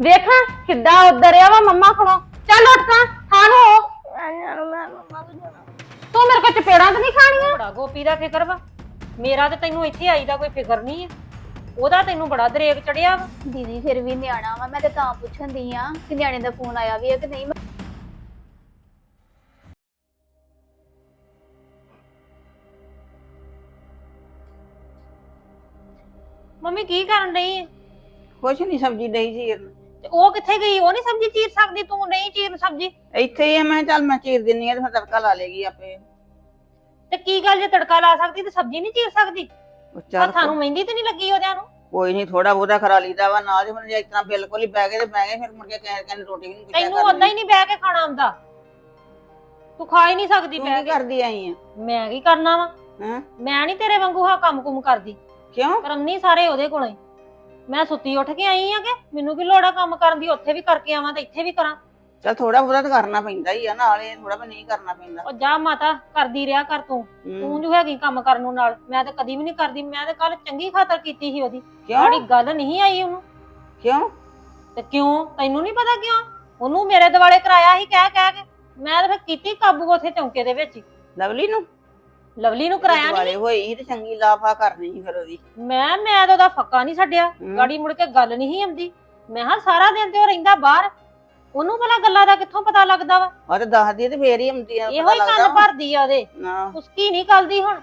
ਵੇਖਾਂ ਕਿੱਦਾਂ ਉਧਰ ਆ ਵਾ ਮੰਮਾ ਕੋਲੋਂ। ਚੱਲ ਉੱਠ ਤਾਂ ਖਾਣ ਹੋ ਤੂੰ ਮੇਰੇ ਕੋਲ ਚਪੇੜਾਂ ਤਾਂ ਨਹੀਂ ਖਾਣੀਆਂ? ਬੜਾ ਗੋਪੀ ਦਾ ਫਿਕਰ ਵਾ। ਮੇਰਾ ਤੇ ਤੈਨੂੰ ਇੱਥੇ ਆਈ ਦਾ ਕੋਈ ਫਿਕਰ ਨਹੀਂ ਹੈ ਉਹਦਾ ਤੈਨੂੰ ਬੜਾ ਦਰੇਕ ਚੜਿਆ ਵਾ। ਦੀਦੀ ਫਿਰ ਵੀ ਨਿਆਣਾ ਵਾ ਮੈਂ ਤੇ ਤਾਂ ਪੁੱਛਣ ਦੀ ਆ ਕਿ ਨਿਆਣੇ ਦਾ ਫੋਨ ਆਇਆ ਵੀ ਹੈ ਕਿ ਨਹੀਂ। ਮੰਮੀ ਕੀ ਕਰਨ ਡਈ ਹੈ ਕੁਛ ਨਹੀਂ ਸਬਜ਼ੀ ਡਈ ਚੀਰਨ ਤੇ ਉਹ ਕਿੱਥੇ ਗਈ? ਉਹ ਨਹੀਂ ਸਬਜ਼ੀ ਚੀਰ ਸਕਦੀ ਤੂੰ ਨਹੀਂ ਚੀਰ ਸਬਜ਼ੀ। ਇੱਥੇ ਹੀ ਆ ਮੈਂ ਕਿਹਾ ਚੱਲ ਮੈਂ ਚੀਰ ਦਿੰਨੀ ਆ ਤੇ ਫਿਰ ਤੜਕਾ ਲਾ ਲੇਗੀ ਆਪੇ। ਤੇ ਕੀ ਗੱਲ ਜੇ ਤੜਕਾ ਲਾ ਸਕਦੀ ਤੇ ਸਬਜ਼ੀ ਨਹੀਂ ਚੀਰ ਸਕਦੀ? ਉਹ ਚੱਲ ਹੱਥਾਂ ਨੂੰ ਮਹਿੰਦੀ ਤੇ ਨਹੀਂ ਲੱਗੀ ਉਹਦਿਆਂ ਨੂੰ? ਕੋਈ ਨਹੀਂ ਥੋੜਾ ਬਹੁਤਾ ਖਰਾ ਲੀਦਾ ਵਾ ਨਾਲ ਜੇ ਹੁਣ ਜੇ ਇਤਨਾ ਬਿਲਕੁਲ ਹੀ ਬਹਿ ਗਏ ਤੇ ਬਹਿ ਗਏ ਫਿਰ ਮੁੜ ਕੇ ਕਹਿ ਕਹਿੰਦੇ ਰੋਟੀ ਵੀ ਨਹੀਂ ਪੁੱਛਿਆ ਤੈਨੂੰ ਉਦਾਂ ਹੀ ਨਹੀਂ ਬਹਿ ਕੇ ਖਾਣਾ ਆਉਂਦਾ। ਤੂੰ ਖਾ ਹੀ ਨਹੀਂ ਸਕਦੀ ਤੂੰ ਬਹਿ ਕੀ। ਕੇ ਕਰਦੀ ਆਈ ਆ? ਮੈਂ ਕੀ ਕਰਨਾ ਵਾ? ਹਾਂ? ਮੈਂ ਨਹੀਂ ਤੇਰੇ ਵਾਂਗੂ ਹਾਂ ਕੰਮ ਕੁਮ ਕਰਦੀ। ਕਿਉਂ? ਕਰਮਨੀ ਸਾਰੇ ਉਹਦੇ ਕੋਲੋਂ। ਹੀ ਮੈਂ ਸੁੱਤੀ ਉੱਠ ਕੇ ਆਈ ਆ ਕਿ ਮੈਨੂੰ ਕੀ ਲੋੜ ਕੰਮ ਕਰਨ ਦੀ ਉੱਥੇ ਵੀ ਕਰਕੇ ਆਵਾਂ ਤੇ ਇੱਥੇ ਵੀ ਕਰਾਂ? ਚੱਲ ਥੋੜਾ ਬਹੁਤਾ ਤਾਂ ਕਰਨਾ ਪੈਂਦਾ ਹੀ ਆ ਨਾਲ ਥੋੜਾ ਵੀ ਨਹੀਂ ਕਰਨਾ ਪੈਂਦਾ। ਉਹ ਜਾ ਮਾਤਾ ਕਰਦੀ ਰਿਹਾ ਕਰ ਤੂੰ। ਤੂੰ ਜੋ ਹੈਗੀ ਕੰਮ ਕਰਨ ਨੂੰ ਨਾਲ ਮੈਂ ਤਾਂ ਕਦੀ ਵੀ ਨਹੀਂ ਕਰਦੀ ਮੈਂ ਤਾਂ ਕੱਲ ਚੰਗੀ ਖਾਤਰ ਕੀਤੀ ਸੀ ਉਹਦੀ। ਕਿਉਂ? ਸਾਡੀ ਗੱਲ ਨਹੀਂ ਆਈ ਉਹਨੂੰ। ਕਿਉਂ? ਤੇ ਕਿਉਂ? ਤੈਨੂੰ ਨਹੀਂ ਪਤਾ ਕਿਉਂ? ਉਹਨੂੰ ਮੇਰੇ ਦਿਵਾਲੇ ਕਰਾਇਆ ਸੀ ਕਹਿ ਕਹਿ ਕੇ। ਮੈਂ ਤਾਂ ਫਿਰ ਕੀਤੀ ਕਾਬੂ ਉੱਥੇ ਚੌਂਕੇ ਦੇ ਵਿੱਚ ਹੀ। ਲਵਲੀ ਨੂੰ? ਲਵਲੀ ਨੂੰ ਕਰਾਇਆ ਨਹੀਂ ਦੁਆਲੇ ਹੋਈ ਸੀ ਤੇ ਚੰਗੀ ਲਾਫਾ ਕਰਨੀ ਸੀ ਫਿਰ ਉਹਦੀ। ਮੈਂ ਮੈਂ ਤਾਂ ਉਹਦਾ ਫੱਕਾ ਨਹੀਂ ਛੱਡਿਆ। ਗਾੜੀ ਮੁੜ ਕੇ ਗੱਲ ਨਹੀਂ ਸੀ ਆਉਂਦੀ। ਮੈਂ ਹਾਂ ਸਾਰਾ ਦਿਨ ਤੇ ਉਹ ਰਹਿੰਦਾ ਬਾਹਰ। ਉਹਨੂੰ ਭਲਾ ਗੱਲਾਂ ਦਾ ਕਿੱਥੋਂ ਪਤਾ ਲੱਗਦਾ ਵਾ? ਉਹ ਤੇ ਦੱਸਦੀ ਤੇ ਫੇਰ ਹੀ ਆਉਂਦੀ ਆ ਇਹੋ ਹੀ ਕੰਨ ਭਰਦੀ ਆ ਉਹਦੇ। ਨਾ। ਉਸਕੀ ਨਹੀਂ ਕਰਦੀ ਹੁਣ।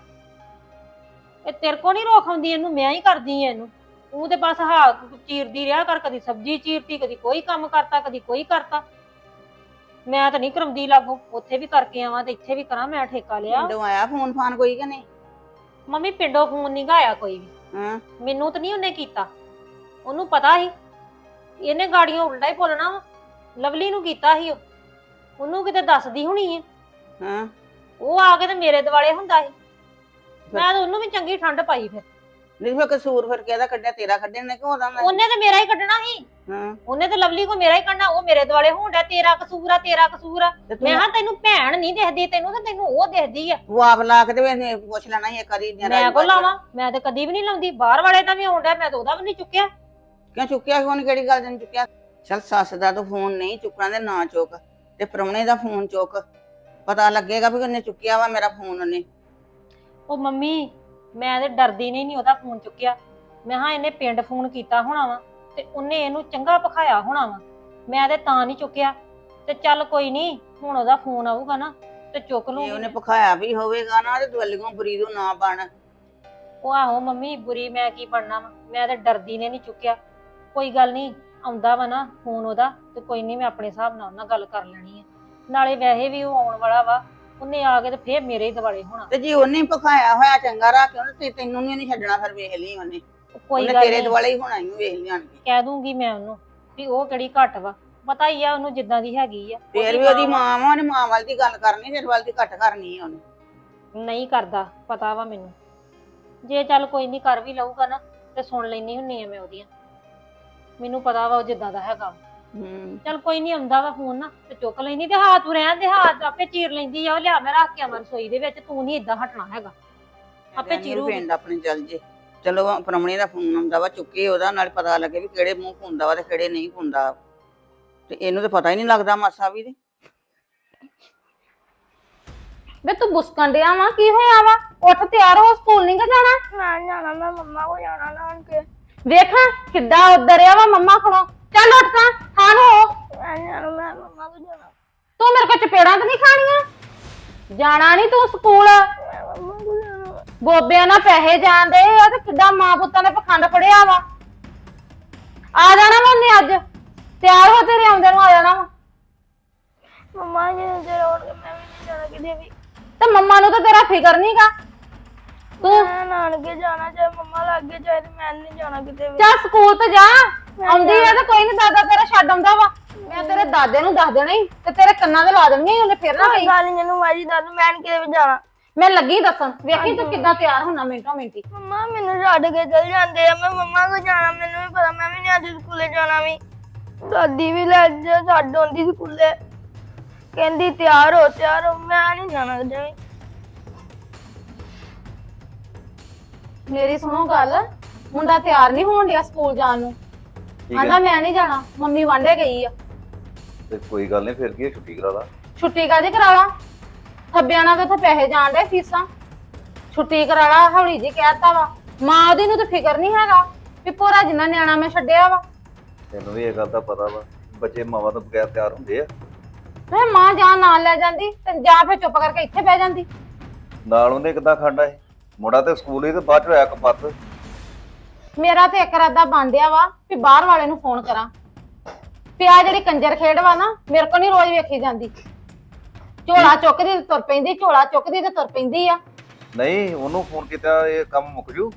ਇਹ ਤੇਰੇ ਕੋ ਨਹੀਂ ਰੋਕ ਆਉਂਦੀ ਇਹਨੂੰ ਮੈਂ ਹੀ ਕਰਦੀ ਐ ਇਹਨੂੰ। ਤੂੰ ਤੇ ਬਸ ਹਾਂ ਚੀਰਦੀ ਰਿਹਾ ਕਰ ਕਦੀ ਸਬਜ਼ੀ ਚੀਰਤੀ ਕਦੀ ਕੋਈ ਕੰਮ ਕਰਤਾ ਕਦੀ ਕੋਈ ਕਰਤਾ। ਮੈਂ ਤਾਂ ਨਹੀਂ ਕਰਮਦੀ ਲਾਗੋ ਉੱਥੇ ਵੀ ਕਰਕੇ ਆਵਾਂ ਤੇ ਇੱਥੇ ਵੀ ਕਰਾਂ ਮੈਂ ਠੇਕਾ ਲਿਆ। ਪਿੰਡੋਂ ਆਇਆ ਫੋਨ ਫਾਨ ਕੋਈ ਕਿ ਨਹੀਂ? ਮੰਮੀ ਪਿੰਡੋਂ ਫੋਨ ਨਹੀਂ ਗਾਇਆ ਕੋਈ ਵੀ। ਹਾਂ। ਮੈਨੂੰ ਤਾਂ ਨਹੀਂ ਉਹਨੇ ਕੀਤਾ। ਉਹਨੂੰ ਪਤਾ ਸੀ। ਇਹਨੇ ਗਾੜੀਆਂ ਉਲਟਾ ਹੀ ਬੋਲਣਾ ਵਾ। ਲਵਲੀ ਨੂੰ ਕੀਤਾ ਸੀ ਉਹ। ਉਹਨੂੰ ਕਿਤੇ ਦੱਸਦੀ ਹੋਣੀ ਹੈ ਹਾਂ। ਉਹ ਆ ਕੇ ਤੇ ਮੇਰੇ ਦਿਵਾਲੇ ਹੁੰਦਾ ਸੀ। ਮੈਂ ਤਾਂ ਉਹਨੂੰ ਵੀ ਚੰਗੀ ਠੰਡ ਪਾਈ ਫਿਰ। ਨਹੀਂ ਫਿਰ ਕਸੂਰ ਫਿਰ ਕਿਹਦਾ ਕੱਢਿਆ? ਤੇਰਾ ਕੱਢਿਆ ਨੇ ਕਿਉਂ ਉਹਦਾ ਮੈਂ? ਉਹਨੇ ਤੇ ਮੇਰਾ ਹੀ ਕੱਢਣਾ ਸੀ। ਹਾਂ। ਉਹਨੇ ਤੇ ਲਵਲੀ ਕੋ ਮੇਰਾ ਹੀ ਕੱਢਣਾ ਉਹ ਮੇਰੇ ਦਿਵਾਲੇ ਹੋਣਦਾ ਤੇਰਾ ਕਸੂਰ ਆ ਤੇਰਾ ਕਸੂਰ ਆ। ਤੇ ਮੈਂ ਹਾਂ ਤੈਨੂੰ ਭੈਣ ਨਹੀਂ ਦਿਖਦੀ ਤੈਨੂੰ ਤੇ ਤੈਨੂੰ ਉਹ ਦਿਖਦੀ ਆ। ਤੂੰ ਆਪ ਲਾ ਕੇ ਤੇ ਵੇਖ ਪੁੱਛ ਲੈਣਾ ਸੀ ਇੱਕ ਵਾਰੀ ਮੈਂ ਕੋ ਲਾਵਾਂ? ਮੈਂ ਤੇ ਕਦੀ ਵੀ ਨਹੀਂ ਲਾਉਂਦੀ ਬਾਹਰ ਵਾਲੇ ਦਾ ਵੀ ਆਉਂਦਾ ਮੈਂ ਤਾਂ ਉਹਦਾ ਵੀ ਨਹੀਂ ਚੁੱਕਿਆ। ਕਿਉਂ ਚੁੱਕਿਆ ਨੀ ਕਿਹੜੀ ਗੱਲ ਨਹੀਂ ਚੁੱਕਿਆ? ਚਲ ਸੱਸ ਦਾ ਤੂੰ ਫੋਨ ਨਹੀਂ ਚੁੱਕਣਾ ਤੇ ਨਾ ਚੁੱਕ ਤੇ ਪ੍ਰਾਹੁਣੇ ਦਾ ਫੋਨ ਚੁੱਕ। ਪਤਾ ਲੱਗੇਗਾ ਵੀ ਉਹਨੇ ਚੁੱਕਿਆ ਵਾ ਮੇਰਾ ਫੋਨ ਉਹਨੇ। ਉਹ ਮੰਮੀ ਮੈਂ ਤੇ ਡਰਦੀ ਨਹੀਂ ਨਹੀਂ ਉਹਦਾ ਫੋਨ ਚੁੱਕਿਆ। ਮੈਂ ਹਾਂ ਇਹਨੇ ਪਿੰਡ ਫੋਨ ਕੀਤਾ ਹੋਣਾ ਵਾ। ਤੇ ਉਹਨੇ ਇਹਨੂੰ ਚੰਗਾ ਪਖਾਇਆ ਹੋਣਾ ਵਾ। ਮੈਂ ਤੇ ਤਾਂ ਨਹੀਂ ਚੁੱਕਿਆ। ਤੇ ਚੱਲ ਕੋਈ ਨਹੀਂ ਹੁਣ ਉਹਦਾ ਫੋਨ ਆਊਗਾ ਨਾ ਤੇ ਚੁੱਕ ਜੇ ਉਹਨੇ ਲੂੰਗੀ ਪਖਾਇਆ ਵੀ ਹੋਵੇਗਾ ਨਾ ਤੇ ਦਵਲੀਆਂ ਬੁਰੀ ਤੋਂ ਨਾ ਬਣ। ਉਹ ਆਹੋ ਮੰਮੀ ਬੁਰੀ ਮੈਂ ਕੀ ਬਣਨਾ ਵਾ? ਮੈਂ ਤੇ ਡਰਦੀ ਨੇ ਨਹੀਂ ਚੁੱਕਿਆ। ਕੋਈ ਗੱਲ ਨਹੀਂ ਆਉਂਦਾ ਵਾ ਨਾ ਫੋਨ ਉਹਦਾ ਤੇ ਕੋਈ ਨਹੀਂ ਮੈਂ ਆਪਣੇ ਹਿਸਾਬ ਨਾਲ ਉਹਨਾਂ ਗੱਲ ਕਰ ਲੈਣੀ ਹੈ ਨਾਲੇ ਵੈਸੇ ਵੀ ਉਹ ਆਉਣ ਵਾਲਾ ਵਾ ਉਹਨੇ ਆ ਕੇ ਤੇ ਫੇਰ ਮੇਰੇ ਹੀ ਦਿਵਾਲੇ ਹੋਣਾ। ਤੇ ਜੇ ਉਹਨੇ ਪਖਾਇਆ ਹੋਇਆ ਚੰਗਾ ਰੱਖ ਉਹਨੇ ਤੇ ਤੈਨੂੰ ਨਹੀਂ ਉਹਨੇ ਛੱਡਣਾ ਫਿਰ ਵੇਖ ਲਈ ਉਹਨੇ। ਕੋਈ ਉਹਨੇ ਗੱਲ ਤੇਰੇ ਨਹੀਂ। ਦੁਆਲੇ ਹੀ ਹੋਣਾ ਹੀ ਵੇਖ ਲਿਆਣ ਕੇ। ਕਹਿ ਦੂੰਗੀ ਮੈਂ ਉਹਨੂੰ ਵੀ ਉਹ ਕਿਹੜੀ ਘੱਟ ਵਾ। ਪਤਾ ਹੀ ਆ ਉਹਨੂੰ ਜਿੱਦਾਂ ਦੀ ਹੈਗੀ ਆ। ਫੇਰ ਵੀ ਉਹਦੀ ਮਾਂ ਵਾ। ਉਹਨੇ ਮਾਂ ਵੱਲ ਦੀ ਗੱਲ ਕਰਨੀ ਤੇਰੇ ਵੱਲ ਦੀ ਘੱਟ ਕਰਨੀ ਆ ਉਹਨੇ। ਨਹੀਂ ਕਰਦਾ ਪਤਾ ਵਾ ਮੈਨੂੰ। ਜੇ ਚੱਲ ਕੋਈ ਨਹੀਂ ਕਰ ਵੀ ਲਊਗਾ ਨਾ ਤੇ ਸੁਣ ਲੈਣੀ ਹੁੰਨੀ ਆ ਮੈਂ ਉਹਦੀਆਂ। ਮੈਨੂੰ ਪਤਾ ਵਾ ਉਹ ਜਿੱਦਾਂ ਦਾ ਹੈਗਾ। ਹੂੰ। ਚੱਲ ਕੋਈ ਨਹੀਂ ਆਉਂਦਾ ਵਾ ਫੋਨ ਨਾ ਤੇ ਚੁੱਕ ਲੈਂਦੀ ਤੇ ਹੱਥ ਨੂੰ ਰਹਿਣ ਦੇ ਹੱਥ ਆਪੇ ਚੀਰ ਲੈਂਦੀ ਆ ਉਹ ਲਿਆ ਮੈਂ ਰੱਖ ਕੇ ਆਵਾਂ ਰਸੋਈ ਦੇ ਵਿੱਚ ਤੂੰ ਨਹੀਂ ਇਦਾਂ ਹਟਣਾ ਹੈਗਾ। ਆਪੇ ਚੀਰੂਗੀ। ਪਿੰਡ ਆਪਣੇ ਚੱਲ ਜੇ। ਚਲੋ ਪ੍ਰਾਹੁਣੇ ਦਾ ਫੋਨ ਆਉਂਦਾ ਵਾ ਚੁੱਕੇ ਉਹਦਾ ਨਾਲ ਪਤਾ ਲੱਗੇ ਵੀ ਕਿਹੜੇ ਮੂੰਹ ਪੁੰਦਾ ਵਾ ਤੇ ਕਿਹੜੇ ਨਹੀਂ ਪੁੰਦਾ। ਤੇ ਇਹਨੂੰ ਤੇ ਪਤਾ ਹੀ ਨਹੀਂ ਲੱਗਦਾ ਮਾਸਾ ਵੀ ਤੇ। ਵੇ ਤੂੰ ਬੁਸਕਣ ਡਿਆ ਵਾ ਕੀ ਹੋਇਆ ਵਾ? ਉੱਠ ਤਿਆਰ ਹੋ ਸਕੂਲ ਨਹੀਂ ਗਾ ਜਾਣਾ? ਮੈਂ ਜਾਣਾ ਮੈਂ ਮੰਮਾ ਕੋ ਜਾਣਾ ਨਾਨ ਕੇ ਵੇਖਾਂ ਕਿੱਦਾਂ ਉਧਰ ਆ ਵਾ ਮੰਮਾ ਕੋਲੋਂ। ਚੱਲ ਉੱਠ ਤਾਂ ਖਾਣ ਹੋ। ਮੈਂ ਜਾਣਾ ਮੈਂ ਮੰਮਾ ਕੋ ਜਾਣਾ। ਤੂੰ ਮੇਰੇ ਕੋਲ ਚਪੇੜਾਂ ਤਾਂ ਨਹੀਂ ਖਾਣੀਆਂ? ਜਾਣਾ ਨਹੀਂ ਤੂੰ ਸਕੂਲ? ਮੈਂ ਮੰਮਾ ਬੋਬਿਆਂ ਨਾਲ ਪੈਸੇ ਜਾਂਦੇ ਆ ਤੇ ਕਿੱਦਾਂ ਮਾਂ ਪੁੱਤਾਂ ਨੇ ਪਖੰਡ ਫੜਿਆ ਵਾ? ਆ ਜਾਣਾ ਉਹਨੇ ਅੱਜ? ਤਿਆਰ ਹੋ ਤੇਰੇ ਆਉਂਦੇ ਨੂੰ ਆ ਜਾਣਾ ਵਾ? ਮੰਮਾ ਜੀ ਮੈਂ ਵੀ ਨਹੀਂ ਜਾਣਾ ਕਿਤੇ ਵੀ। ਤੇ ਮੰਮਾ ਨੂੰ ਤਾਂ ਤੇਰਾ ਫਿਕਰ ਨਹੀਂਗਾ ਤੂੰ ਮੈਂ ਨਾਨਕੇ ਜਾਣਾ ਚਾਹੇ ਮੰਮਾ ਲੱਗੇ ਚਾਹੇ ਤੇ ਮੈਂ ਨਹੀਂ ਜਾਣਾ ਕਿਤੇ ਵੀ। ਚੱਲ ਸਕੂਲ ਤੇ ਜਾ। ਆਉਂਦੀ ਆ ਤੇ ਕੋਈ ਨਹੀਂ ਦਾਦਾ ਤੇਰਾ ਛੱਡ ਆਉਂਦਾ ਵਾ। ਮੈਂ ਤੇਰੇ ਦਾਦੇ ਨੂੰ ਦੱਸ ਦੇਣਾ ਈ ਤੇ ਤੇਰੇ ਕੰਨਾਂ ਤੇ ਲਾ ਦੇਣੀ ਉਹਨੇ ਫਿਰ ਨਾ ਕੋਈ ਗੱਲ ਨਹੀਂ ਨੂੰ ਮਾਜੀ ਦੱਸ ਮੈਂ ਨੀ ਕਿਤੇ ਵੀ ਜਾਣਾ। ਮੈਂ ਲੱਗੀ ਦੱਸਣ। ਵੇਖੀ ਤੂੰ ਕਿੱਦਾਂ ਤਿਆਰ ਹੁੰਨਾ ਮਿੰਟੋ ਮਿੰਟੀ। ਮੰਮਾ ਮੈਨੂੰ ਛੱਡ ਕੇ ਚਲ ਜਾਂਦੇ ਆ। ਮੈਂ ਮੰਮਾ ਕੋ ਜਾਣਾ ਮੈਨੂੰ ਵੀ ਪਤਾ ਮੈਂ ਵੀ ਨਹੀਂ ਅੱਜ ਸਕੂਲੇ ਜਾਣਾ ਵੀ। ਦਾਦੀ ਵੀ ਲੈ ਜਾ ਛੱਡ ਆਉਂਦੀ ਸਕੂਲੇ। ਕਹਿੰਦੀ ਤਿਆਰ ਹੋ ਤਿਆਰ ਹੋ ਮੈਂ ਨਹੀਂ ਜਾਣਾ ਕਿਤੇ ਮੇਰੀ ਸੁਣੋ ਗੱਲ ਮੁੰਡਾ ਤਿਆਰ ਨਹੀਂ ਹੋਣ ਡਿਆ ਸਕੂਲ ਜਾਣ ਨੂੰ। ਠੀਕ ਆਂਦਾ ਹੈ। ਮੈਂ ਨਹੀਂ ਜਾਣਾ ਮੰਮੀ ਵਾਂਡੇ ਗਈ ਆ। ਤੇ ਕੋਈ ਗੱਲ ਨਹੀਂ ਫਿਰ ਕੀ ਹੈ, ਛੁੱਟੀ ਕਰਾ ਲਾ। ਛੁੱਟੀ ਕਾਦੀ ਕਰਾ ਲਾ? ਥੱਬਿਆਂ ਨਾਲ ਤਾਂ ਉੱਥੇ ਪੈਸੇ ਜਾਣ ਦੇ ਫੀਸਾਂ। ਛੁੱਟੀ ਕਰਾ ਲਾ ਹੌਲੀ ਜੀ ਕਹਿਤਾ ਵਾ। ਮਾਂ ਉਹਦੀ ਨੂੰ ਤਾਂ ਫਿਕਰ ਨਹੀਂ ਹੈਗਾ ਵੀ ਪੂਰਾ ਜਿੰਨਾ ਨਿਆਣਾ ਮੈਂ ਛੱਡਿਆ ਵਾ। ਤੈਨੂੰ ਵੀ ਇਹ ਗੱਲ ਦਾ ਪਤਾ ਵਾ ਬੱਚੇ ਮਾਵਾਂ ਤੋਂ ਬਗੈਰ ਤਿਆਰ ਹੁੰਦੇ ਆ। ਮੈਂ ਮਾਂ ਜਾਂ ਨਾਲ ਲੈ ਜਾਂਦੀ ਤੇ ਜਾਂ ਫਿਰ ਚੁੱਪ ਕਰਕੇ ਇੱਥੇ ਬਹਿ ਜਾਂਦੀ। ਨਾਲ ਉਹਨੇ ਕਿੱਦਾਂ ਖਾਂਦਾ ਏ ਮੁੰਡਾ ਤੇ ਸਕੂਲ ਹੀ ਤੇ ਬਾਅਦ ਚ ਹੋਇਆ ਕਪੱਤ ਮੇਰਾ ਤੇ ਇੱਕ ਰਾਦਾ ਬੰਦਿਆ ਵਾ ਵੀ ਬਾਹਰ ਵਾਲੇ ਨੂੰ ਫੋਨ ਕਰਾਂ। ਵੀ ਆ ਜਿਹੜੀ ਕੰਜਰ ਖੇਡ ਵਾ ਨਾ ਮੇਰੇ ਕੋ ਨਹੀਂ ਰੋਜ਼ ਵੇਖੀ ਜਾਂਦੀ। ਝੋਲਾ ਚੁੱਕਦੀ ਤੇ ਤੁਰ ਪੈਂਦੀ ਝੋਲਾ ਚੁੱਕਦੀ ਤੇ ਤੁਰ ਪੈਂਦੀ ਆ। ਨਹੀਂ ਉਹਨੂੰ ਫੋਨ ਕੀਤਾ ਇਹ ਕੰਮ ਮੁੱਕ ਜੂ।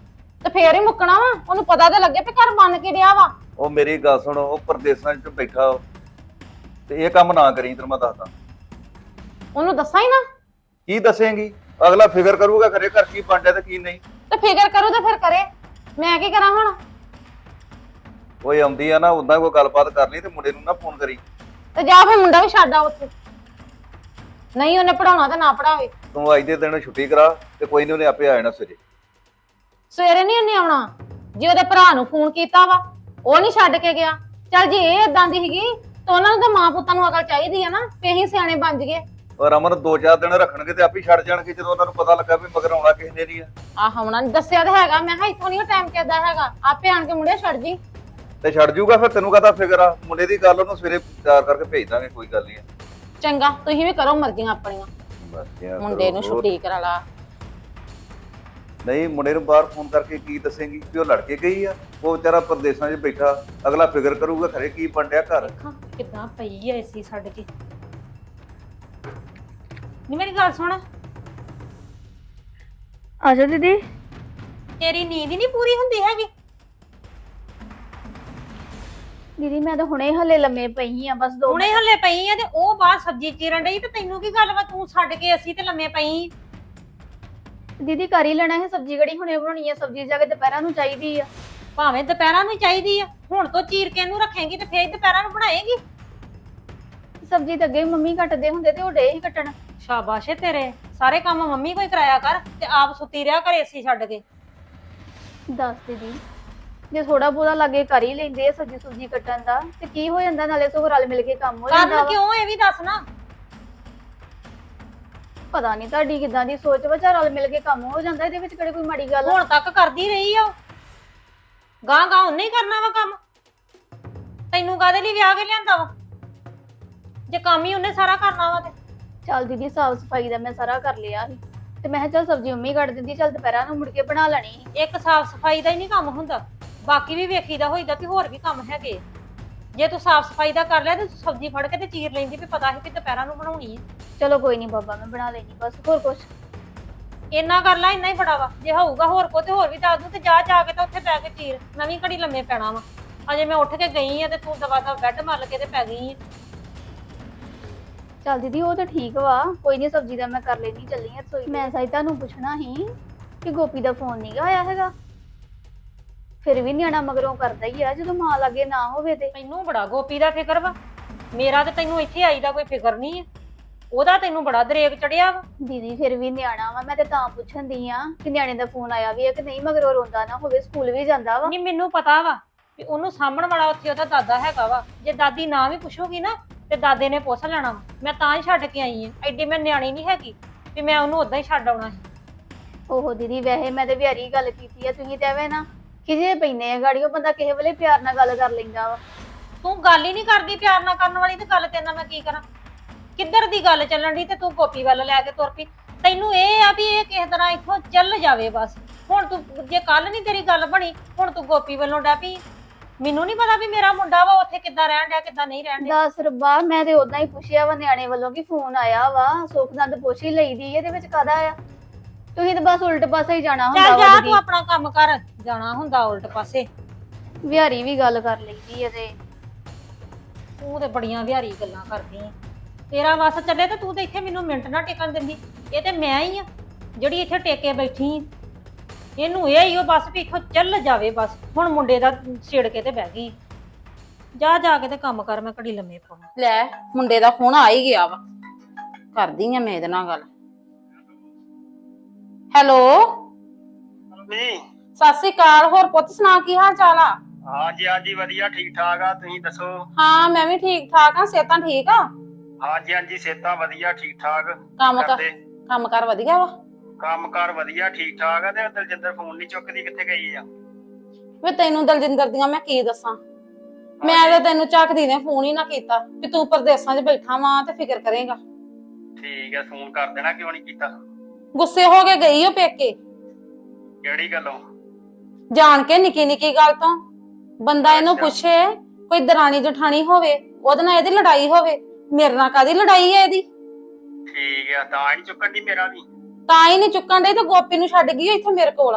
ਤੇ ਫੇਰ ਹੀ ਮੁੱਕਣਾ ਵਾ ਉਹਨੂੰ ਪਤਾ ਤਾਂ ਲੱਗੇ ਵੀ ਘਰ ਬਣ ਕੇ ਡਿਆ ਵਾ। ਉਹ ਮੇਰੀ ਗੱਲ ਸੁਣ ਉਹ ਪਰਦੇਸਾਂ 'ਚ ਬੈਠਾ ਉਹ। ਤੇ ਇਹ ਕੰਮ ਨਾ ਕਰੀ ਤੈਨੂੰ ਮੈਂ ਦੱਸਦਾ। ਉਹਨੂੰ ਦੱਸਾਂ ਹੀ ਨਾ। ਕੀ ਦੱਸੇਂਗੀ? ਅਗਲਾ ਫਿਕਰ ਕਰੂਗਾ ਖਰੇ ਘਰ ਕੀ ਬਣ ਡਿਆ ਤੇ ਕੀ ਨਹੀਂ। ਤੇ ਫਿਕਰ ਕਰੂ ਤਾਂ ਫਿਰ ਕਰੇ। ਮੈਂ ਕੀ ਕਰਾਂ ਹੁਣ? ਓਏ ਆਉਂਦੀ ਆ ਨਾ ਉਦਾਂ ਕੋਈ ਗੱਲਬਾਤ ਕਰ ਲਈ ਤੇ ਮੁੰਡੇ ਨੂੰ ਨਾ ਫੋਨ ਕਰੀ। ਤੇ ਜਾ ਫਿਰ ਮੁੰਡਾ ਵੀ ਛੱਡ ਆ ਉੱਥੇ। ਨਹੀਂ ਉਹਨੇ ਪੜਾਉਣਾ ਤਾਂ ਨਾ ਪੜਾਵੇ ਤੂੰ ਅੱਜ ਦੇ ਦਿਨ ਛੁੱਟੀ ਕਰਾ ਤੇ ਕੋਈ ਨਹੀਂ ਉਹਨੇ ਆਪੇ ਆ ਜਾਣਾ ਸਵੇਰੇ। ਸਵੇਰੇ ਨਹੀਂ ਉਹਨੇ ਆਉਣਾ। ਜੇ ਉਹਦੇ ਭਰਾ ਨੂੰ ਫੋਨ ਕੀਤਾ ਵਾ ਉਹ ਨਹੀਂ ਛੱਡ ਕੇ ਗਿਆ। ਚੱਲ ਜੇ ਇਹ ਇਦਾਂ ਦੀ ਹੈਗੀ ਤਾਂ ਉਹਨਾਂ ਨੂੰ ਤਾਂ ਮਾਂ ਪੁੱਤਾਂ ਨੂੰ ਅਕਲ ਚਾਹੀਦੀ ਆ ਨਾ ਵੀ ਅਸੀਂ ਸਿਆਣੇ ਬਣ ਜਗੇ ਔਰ ਅਮਨ ਦੋ ਚਾਰ ਦਿਨ ਰੱਖਣਗੇ ਤੇ ਆਪੇ ਛੱਡ ਜਾਣਗੇ ਜਦੋਂ ਉਹਨਾਂ ਨੂੰ ਪਤਾ ਲੱਗਾ ਵੀ ਮਗਰ ਆਉਣਾ ਕਿਸੇ ਨੇ ਨਹੀਂ ਆ। ਆਹ ਉਹਨਾਂ ਨੇ ਦੱਸਿਆ ਤਾਂ ਹੈਗਾ ਮੈਂ ਕਿਹਾ ਇੱਥੋਂ ਨਹੀਂ ਟਾਈਮ ਕਿੱਦਾਂ ਹੈਗਾ। ਆਪੇ ਆਣ ਕੇ ਮੁੰਡੇ ਛੱਡ ਜੀ ਤੇ ਛੱਡ ਜੂਗਾ ਫਿਰ ਤੈਨੂੰ ਕਹਦਾ ਫਿਕਰ ਆ? ਮੁੰਡੇ ਦੀ ਗੱਲ ਉਹਨੂੰ ਸਵੇਰੇ ਤਿਆਰ ਕਰਕੇ ਭੇਜ ਦਾਂਗੇ ਕੋਈ ਗੱਲ ਨਹੀਂ ਚੰਗਾ ਤੁਸੀਂ ਵੀ ਕਰੋ ਮਰਜ਼ੀਆਂ ਆਪਣੀਆਂ। ਬਸ ਯਾਰ ਮੁੰਡੇ ਨੂੰ ਛੁੱਟੀ ਕਰਾ ਲਾ। ਨਹੀਂ ਮੁੰਡੇ ਨੂੰ ਬਾਹਰ ਫੋਨ ਕਰਕੇ ਕੀ ਦੱਸੇਂਗੀ ਕਿ ਉਹ ਲੜਕੇ ਗਈ ਆ ਉਹ ਵਿਚਾਰਾ ਪਰਦੇਸਾਂ 'ਚ ਬੈਠਾ ਅਗਲਾ ਫਿਕਰ ਕਰੂਗਾ ਖਰੇ ਕੀ ਬਣ ਡਿਆ ਘਰ। ਦੇਖਾਂ ਕਿੱਦਾਂ ਪਈ ਐ ਏਸੀ ਛੱਡ ਕੇ। ਨੀ ਮੇਰੀ ਗੱਲ ਸੁਣ। ਆਜੋ ਦੀਦੀ। ਤੇਰੀ ਨੀਂਦ ਹੀ ਨਹੀਂ ਪੂਰੀ ਹੁੰਦੀ ਹੈਗੀ। ਦੀਦੀ ਮੈਂ ਤਾਂ ਹੁਣੇ ਹਲੇ ਲੰਮੇ ਪਈ ਆ ਬਸ ਦੋ ਹੁਣੇ ਹੱਲੇ ਪਈ ਆ ਤੇ ਉਹ ਬਾਹਰ ਸਬਜ਼ੀ ਚੀਰਨ ਡਈ ਤੇ ਤੈਨੂੰ ਕੀ ਗੱਲ ਵਾ ਤੂੰ ਛੱਡ ਕੇ ਅਸੀਂ ਤੇ ਲੰਮੇ ਪਈ ਦੀਦੀ ਕਰ ਹੀ ਲੈਣਾ ਹੈ ਸਬਜ਼ੀ ਗੜੀ ਹੁਣੇ ਬਣਾਉਣੀ ਹੈ ਸਬਜ਼ੀ ਜਾ ਕੇ ਦੁਪਹਿਰਾਂ ਨੂੰ ਚਾਹੀਦੀ ਆ। ਭਾਵੇਂ ਦੁਪਹਿਰਾਂ ਨੂੰ ਚਾਹੀਦੀ ਆ ਹੁਣ ਤੋਂ ਚੀਰ ਕੇ ਇਹਨੂੰ ਰੱਖੇਂਗੀ ਤੇ ਫੇਰ ਦੁਪਹਿਰਾਂ ਨੂੰ ਬਣਾਏਗੀ। ਸਬਜ਼ੀ ਤਾਂ ਅੱਗੇ ਮੰਮੀ ਕੱਟਦੇ ਹੁੰਦੇ ਤੇ ਉਹ ਡੇ ਹੀ ਕੱਟਣ। ਸ਼ਾਬਾਸ਼ ਏ ਤੇਰੇ ਸਾਰੇ ਕੰਮ ਮੰਮੀ ਕੋਈ ਕਰਾਇਆ ਕਰ ਤੇ ਆਪ ਸੁੱਤੀ ਰਿਹਾ ਕਰ ਏਸੀ ਛੱਡ ਕੇ। ਦੱਸ ਦੀਦੀ ਜੇ ਥੋੜਾ ਬਹੁਤਾ ਲੱਗੇ ਕਰ ਹੀ ਲੈਂਦੇ ਆ ਸਬਜ਼ੀ ਸੁਬਜ਼ੀ ਕੱਟਣ ਦਾ ਤੇ ਕੀ ਹੋ ਜਾਂਦਾ ਨਾਲੇ ਸੋ ਰਲ ਮਿਲ ਕੇ ਕੰਮ ਹੋ ਜਾਂਦਾ ਕਰਨ ਵਾ। ਕਿਉਂ? ਇਹ ਵੀ ਦੱਸ ਨਾ। ਪਤਾ ਨਹੀਂ ਤੁਹਾਡੀ ਕਿਦਾਂ ਦੀ ਸੋਚ ਵਾ ਚਾ ਰਲ ਮਿਲ ਕੇ ਕੰਮ ਹੋ ਜਾਂਦਾ ਇਹਦੇ ਵਿੱਚ ਕਿਹੜੀ ਕੋਈ ਮਾੜੀ ਗੱਲ ਆ? ਹੁਣ ਤੱਕ ਕਰਦੀ ਰਹੀ ਆ ਗਾਂ ਗਾਂ ਉਹਨੇ ਹੀ ਕਰਨਾ ਵਾ ਕੰਮ। ਤੈਨੂੰ ਕਾਹਦੇ ਲਈ ਵਿਆਹ ਕੇ ਲਿਆਂਦਾ ਵਾ? ਜੇ ਕੰਮ ਹੀ ਉਹਨੇ ਸਾਰਾ ਕਰਨਾ ਵਾ ਤੇ। ਚੱਲ ਦੀਦੀ ਸਾਫ਼ ਸਫ਼ਾਈ ਦਾ ਮੈਂ ਸਾਰਾ ਕਰ ਲਿਆ ਸੀ। ਤੇ ਮੈਂ ਕਿਹਾ ਚੱਲ ਸਬਜ਼ੀ ਮੰਮੀ ਕੱਟ ਦਿੰਦੀ ਚੱਲ ਦੁਪਹਿਰਾਂ ਨੂੰ ਮੁੜ ਕੇ ਬਣਾ ਲੈਣੀ ਸੀ। ਇੱਕ ਸਾਫ਼ ਸਫ਼ਾਈ ਦਾ ਹੀ ਨਹੀਂ ਕੰਮ ਹੁੰਦਾ। ਬਾਕੀ ਵੀ ਵੇਖੀਦਾ ਹੋਈਦਾ ਵੀ ਹੋਰ ਵੀ ਕੰਮ ਹੈਗੇ। ਜੇ ਤੂੰ ਸਾਫ਼ ਸਫ਼ਾਈ ਦਾ ਕਰ ਲਿਆ ਤੇ ਤੂੰ ਸਬਜ਼ੀ ਫੜ ਕੇ ਤੇ ਚੀਰ ਲੈਂਦੀ ਵੀ ਪਤਾ ਸੀ ਕਿ ਦੁਪਹਿਰਾਂ ਨੂੰ ਬਣਾਉਣੀ ਹੈ ਚਲੋ ਕੋਈ ਨਹੀਂ ਬਾਬਾ ਮੈਂ ਬਣਾ ਲੈਣੀ ਬਸ ਹੋਰ ਕੁਛ। ਇੰਨਾ ਕਰ ਲੈ ਇੰਨਾ ਹੀ ਬੜਾ ਵਾ। ਜੇ ਹੋਊਗਾ ਹੋਰ ਕੋ ਤੇ ਹੋਰ ਵੀ ਦੱਸ ਦੂੰ ਤੇ ਜਾ ਜਾ ਕੇ ਤਾਂ ਉੱਥੇ ਪੈ ਕੇ ਚੀਰ। ਮੈਂ ਵੀ ਘੜੀ ਲੰਮੇ ਪੈਣਾ ਵਾ। ਅਜੇ ਮੈਂ ਉੱਠ ਕੇ ਗਈ ਆ ਤੇ ਤੂੰ ਦਵਾ ਦਾ ਬੈੱਡ ਮੱਲ ਕੇ ਤੇ ਪੈ ਗਈ ਆ। ਚੱਲ ਦੀਦੀ ਉਹ ਤਾਂ ਠੀਕ ਵਾ। ਕੋਈ ਨਹੀਂ ਸਬਜ਼ੀ ਦਾ ਮੈਂ ਕਰ ਲੈਣੀ ਚੱਲੀ ਆ ਰਸੋਈ। ਮੈਂ ਸਾਈ ਤੁਹਾਨੂੰ ਪੁੱਛਣਾ ਸੀ ਕਿ ਗੋਪੀ ਦਾ ਫੋਨ ਨਹੀਂ ਆਇਆ ਹੈਗਾ। ਫਿਰ ਵੀ ਨਿਆਣਾ ਮਗਰੋਂ ਕਰਦਾ ਹੀ ਆ ਜਦੋਂ ਮਾਂ ਲਾਗੇ ਨਾ ਹੋਵੇ ਤੇ। ਮੈਨੂੰ ਬੜਾ ਗੋਪੀ ਦਾ ਫਿਕਰ ਵਾ। ਮੇਰਾ ਤੇ ਤੈਨੂੰ ਇੱਥੇ ਆਈ ਦਾ ਕੋਈ ਫਿਕਰ ਨਹੀਂ ਹੈ ਉਹਦਾ ਤੈਨੂੰ ਬੜਾ ਦਰੇਕ ਚੜਿਆ ਵਾ। ਦੀਦੀ ਫਿਰ ਵੀ ਨਿਆਣਾ ਵਾ ਮੈਂ ਤੇ ਤਾਂ ਪੁੱਛਣ ਦੀ ਆ ਕਿ ਨਿਆਣੇ ਦਾ ਫੋਨ ਆਇਆ ਵੀ ਹੈ ਕਿ ਨਹੀਂ ਮਗਰੋਂ ਰੋਂਦਾ ਨਾ ਹੋਵੇ ਸਕੂਲ ਵੀ ਜਾਂਦਾ ਵਾ। ਨਹੀਂ ਮੈਨੂੰ ਪਤਾ ਵਾ ਵੀ ਉਹਨੂੰ ਸਾਂਭਣ ਵਾਲਾ ਉੱਥੇ ਉਹਦਾ ਦਾਦਾ ਹੈਗਾ ਵਾ। ਜੇ ਦਾਦੀ ਨਾ ਵੀ ਪੁੱਛੂਗੀ ਨਾ ਤੇ ਦਾਦੇ ਨੇ ਪੁੱਛ ਲੈਣਾ ਵਾ। ਮੈਂ ਤਾਂ ਹੀ ਛੱਡ ਕੇ ਆਈ ਆ। ਐਡੀ ਮੈਂ ਨਿਆਣੀ ਨਹੀਂ ਹੈਗੀ ਵੀ ਮੈਂ ਉਹਨੂੰ ਉਦਾਂ ਹੀ ਛੱਡ ਆਉਣਾ ਸੀ। ਉਹ ਦੀਦੀ ਵੈਸੇ ਮੈਂ ਤੇ ਵਿਹਾਰੀ ਗੱਲ ਕੀਤੀ ਆ ਤੁਸੀਂ ਤੇ ਐਵੇਂ ਨਾ ਕਿਜੇ ਪੈਨੇ ਆ ਗਾੜੀਓ ਬੰਦਾ ਕਿਸੇ ਵੇਲੇ ਪਿਆਰ ਨਾਲ ਗੱਲ ਕਰ ਲੈਂਦਾ ਵਾ। ਤੂੰ ਗੱਲ ਹੀ ਨਹੀਂ ਕਰਦੀ ਪਿਆਰ ਨਾਲ ਕਰਨ ਵਾਲੀ ਤੇ ਗੱਲ ਤੇਰੇ ਨਾਲ ਮੈਂ ਕੀ ਕਰਾਂ? ਕਿੱਧਰ ਦੀ ਗੱਲ ਚੱਲਣ ਦੀ ਤੇ ਤੂੰ ਗੋਪੀ ਵੱਲ ਲੈ ਕੇ ਤੁਰ ਪਈ? ਤੈਨੂੰ ਇਹ ਆ ਵੀ ਇਹ ਕਿਸੇ ਤਰ੍ਹਾਂ ਇੱਥੋਂ ਚੱਲ ਜਾਵੇ ਬਸ। ਹੁਣ ਤੂੰ ਜੇ ਕੱਲ ਨਹੀਂ ਤੇਰੀ ਗੱਲ ਬਣੀ ਹੁਣ ਤੂੰ ਗੋਪੀ ਵੱਲੋਂ ਡੈ ਪਈ। ਮੈਨੂੰ ਨਹੀਂ ਪਤਾ ਵੀ ਮੇਰਾ ਮੁੰਡਾ ਵਾ ਉੱਥੇ ਕਿੱਦਾਂ ਰਹਿਣ ਡਿਆ ਕਿੱਦਾਂ ਨਹੀਂ ਰਹਿਣ ਡਿਆ। ਦਸ ਰੁਪਾ ਮੈਂ ਤੇ ਉਦਾਂ ਹੀ ਪੁੱਛਿਆ ਵਾ ਨਿਆਣੇ ਵੱਲੋਂ ਕਿ ਫੋਨ ਆਇਆ ਵਾ ਸੁਖਨੰਦ ਪੁੱਛ ਹੀ ਲਈਦੀ ਇਹਦੇ ਵਿੱਚ ਕਾਦਾ ਆ? ਤੁਸੀਂ ਤਾਂ ਬਸ ਉਲਟ ਪਾਸੇ ਹੀ ਜਾਣਾ ਹੁੰਦਾ ਚੱਲ ਵਾ ਜਾ ਦੀਦੀ ਤੂੰ ਆਪਣਾ ਕੰਮ ਕਰ ਜਾਣਾ ਹੁੰਦਾ ਉਲਟ ਪਾਸੇ। ਵਿਹਾਰੀ ਵੀ ਗੱਲ ਕਰ ਲਈਦੀ ਹੈ ਤੇ। ਤੂੰ ਤੇ ਬੜੀਆਂ ਵਿਹਾਰੀ ਗੱਲਾਂ ਕਰਦੀ ਆਂ। ਤੇਰਾ ਵਸ ਚੱਲੇ ਤੇ ਤੂੰ ਤੇ ਇੱਥੇ ਮੈਨੂੰ ਮਿੰਟ ਨਾ ਟਿਕਣ ਦਿੰਦੀ। ਇਹ ਤੇ ਮੈਂ ਹੀ ਆ ਜਿਹੜੀ ਇੱਥੇ ਟੇਕੇ ਬੈਠੀ ਆਂ। ਇਹਨੂੰ ਇਹ ਹੀ ਉਹ ਬਸ ਵੀ ਇੱਥੋਂ ਚੱਲ ਜਾਵੇ ਬਸ। ਹੁਣ ਮੁੰਡੇ ਦਾ ਛੇੜ ਕੇ ਤੇ ਬਹਿ ਗਈ ਜਾ ਜਾ ਕੇ ਤੇ ਕੰਮ ਕਰ ਮੈਂ ਘੜੀ ਲੰਮੇ ਪਾਵਾਂ। ਲੈ ਮੁੰਡੇ ਦਾ ਫੋਨ ਆ ਹੀ ਗਿਆ ਵਾ। ਕਰਦੀ ਆ ਮੈਂ ਇਹਦੇ ਨਾਲ ਗੱਲ। ਹੈਲੋ। ਜੀ ਸਤਿ ਸ਼੍ਰੀ ਅਕਾਲ ਹੋਰ ਪੁੱਤ ਸੁਣਾ ਕੀ ਹਾਲ ਚਾਲ ਆ? ਹਾਂਜੀ ਹਾਂਜੀ ਵਧੀਆ ਠੀਕ ਠਾਕ ਆ ਤੁਸੀਂ ਦੱਸੋ? ਹਾਂ ਮੈਂ ਵੀ ਠੀਕ ਠਾਕ ਆ ਸਿਹਤਾਂ ਠੀਕ ਆ? ਹਾਂਜੀ ਹਾਂਜੀ ਸਿਹਤਾਂ ਵਧੀਆ ਠੀਕ ਠਾਕ। ਕੰਮ ਕਰ ਕਰਦੇ? ਕੰਮ ਕਰ ਵਧੀਆ ਵਾ? ਕੰਮਕਾਰ ਵਧੀਆ ਠੀਕ ਠਾਕ ਆ ਤੇ ਦਲਜਿੰਦਰ ਫੋਨ ਨਹੀਂ ਚੁੱਕਦੀ ਕਿੱਥੇ ਗਈ ਆ? ਵੇ ਤੈਨੂੰ ਦਲਜਿੰਦਰ ਦੀਆਂ ਮੈਂ ਕੀ ਦੱਸਾਂ? ਮੈਂ ਤਾਂ ਤੈਨੂੰ ਝਾਕਦੀ ਨੇ ਫੋਨ ਹੀ ਨਾ ਕੀਤਾ ਵੀ ਤੂੰ ਪਰਦੇਸਾਂ 'ਚ ਬੈਠਾ ਵਾਂ ਤੇ ਫਿਕਰ ਕਰੇਗਾ। ਠੀਕ ਹੈ ਫੋਨ ਕਰ ਦੇਣਾ ਕਿਉਂ ਨਹੀਂ ਕੀਤਾ? ਗੁੱਸੇ ਹੋ ਕੇ ਗਈ ਉਹ ਪੇਕੇ? ਕਿਹੜੀ ਗੱਲੋਂ ਜਾਣ ਕੇ ਨਿੱਕੀ ਨਿੱਕੀ ਗੱਲ ਤੋਂ। ਬੰਦਾ ਇਹਨੂੰ। ਪੁੱਛੇ ਕੋਈ ਦਰਾਣੀ ਜਠਾਣੀ ਹੋਵੇ ਉਹਦੇ ਨਾਲ ਇਹਦੀ ਲੜਾਈ ਹੋਵੇ। ਮੇਰੇ ਨਾਲ ਕਾਦੀ ਲੜਾਈ ਹੈ ਇਹਦੀ? ਠੀਕ ਆ ਤਾਂ ਹੀ ਚੁੱਕਣ ਦੀ ਮੇਰਾ ਵੀ। ਤਾਂ ਹੀ ਨਹੀਂ ਚੁੱਕਣ ਡਈ ਤੇ ਗੋਪੀ ਨੂੰ ਛੱਡ ਗਈ ਇੱਥੇ ਮੇਰੇ ਕੋਲ।